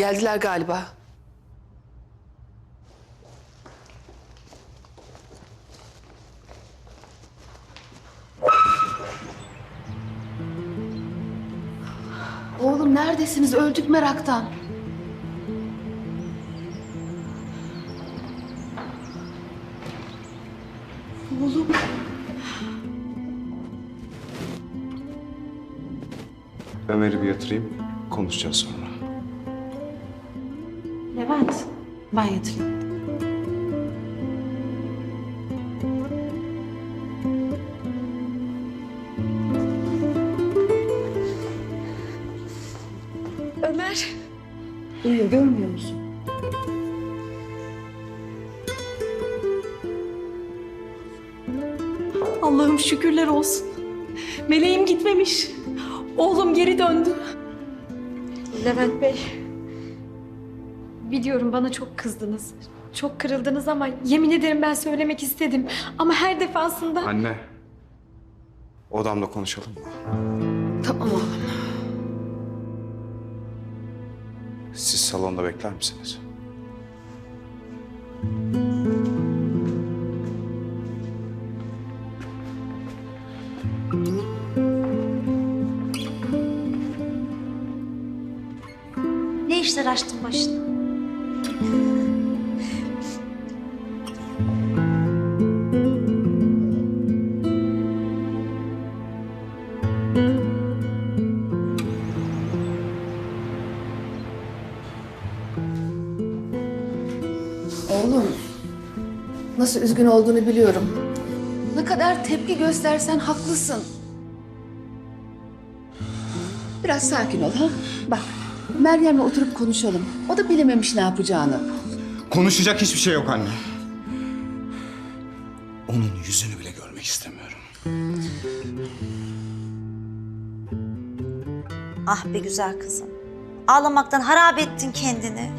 Geldiler galiba. Oğlum neredesiniz? Öldük meraktan. Oğlum. Ömer'i bir yatırayım, konuşacağız sonra. Levent, ben yatırayım. Ömer. Uyuyor, görmüyor musun? Allah'ım şükürler olsun. Meleğim gitmemiş. Oğlum geri döndü. Levent Bey. Biliyorum bana çok kızdınız. Çok kırıldınız ama yemin ederim ben söylemek istedim. Ama her defasında... Anne, odamda konuşalım mı? Tamam oğlum. Siz salonda bekler misiniz? Ne işler açtın başına? Oğlum. Nasıl üzgün olduğunu biliyorum. Ne kadar tepki göstersen haklısın. Biraz sakin ol ha. Bak Meryem'le oturup konuşalım. O da bilememiş ne yapacağını. Konuşacak hiçbir şey yok anne. Onun yüzünü bile görmek istemiyorum. Ah be güzel kızım. Ağlamaktan harap ettin kendini.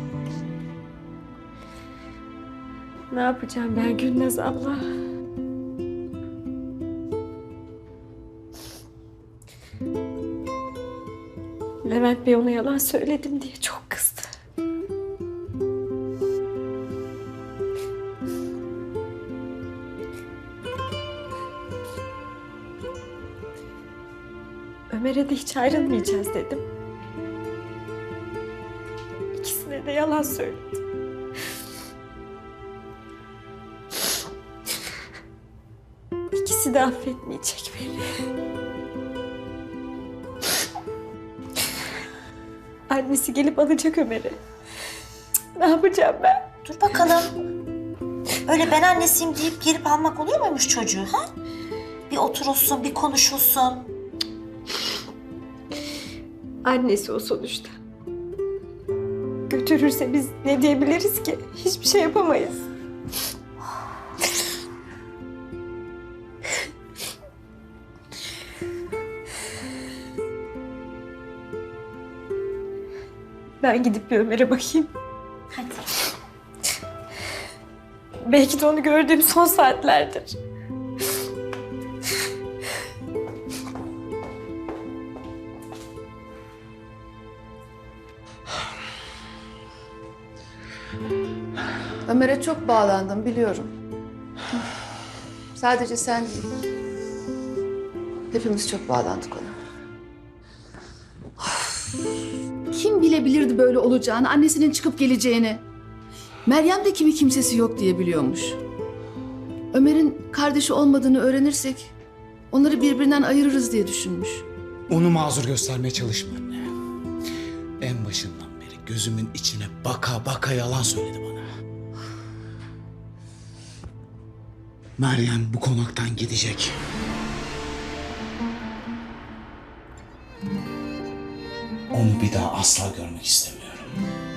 Ne yapacağım ben Gülnaz abla? Levent Bey ona yalan söyledim diye çok kızdı. Ömer'e de hiç ayrılmayacağız dedim. İkisine de yalan söyledim. İkisi de affetmeyecek beni. Annesi gelip alacak Ömer'i. Ne yapacağım ben? Dur bakalım. Öyle ben annesiyim deyip gelip almak oluyor muymuş çocuğu ha? Bir oturulsun, bir konuşulsun. Annesi o sonuçta. Götürürse biz ne diyebiliriz ki? Hiçbir şey yapamayız. Ben gidip bir Ömer'e bakayım. Hadi. Belki de onu gördüğüm son saatlerdir. Ömer'e çok bağlandım biliyorum. Sadece sen değil. Hepimiz çok bağlandık ona. Of! Kim bilebilirdi böyle olacağını, annesinin çıkıp geleceğini. Meryem de kimi kimsesi yok diye biliyormuş. Ömer'in kardeşi olmadığını öğrenirsek onları birbirinden ayırırız diye düşünmüş. Onu mazur göstermeye çalışma anne. En başından beri gözümün içine baka baka yalan söyledi bana. Meryem bu konaktan gidecek. Onu bir daha asla görmek istemiyorum.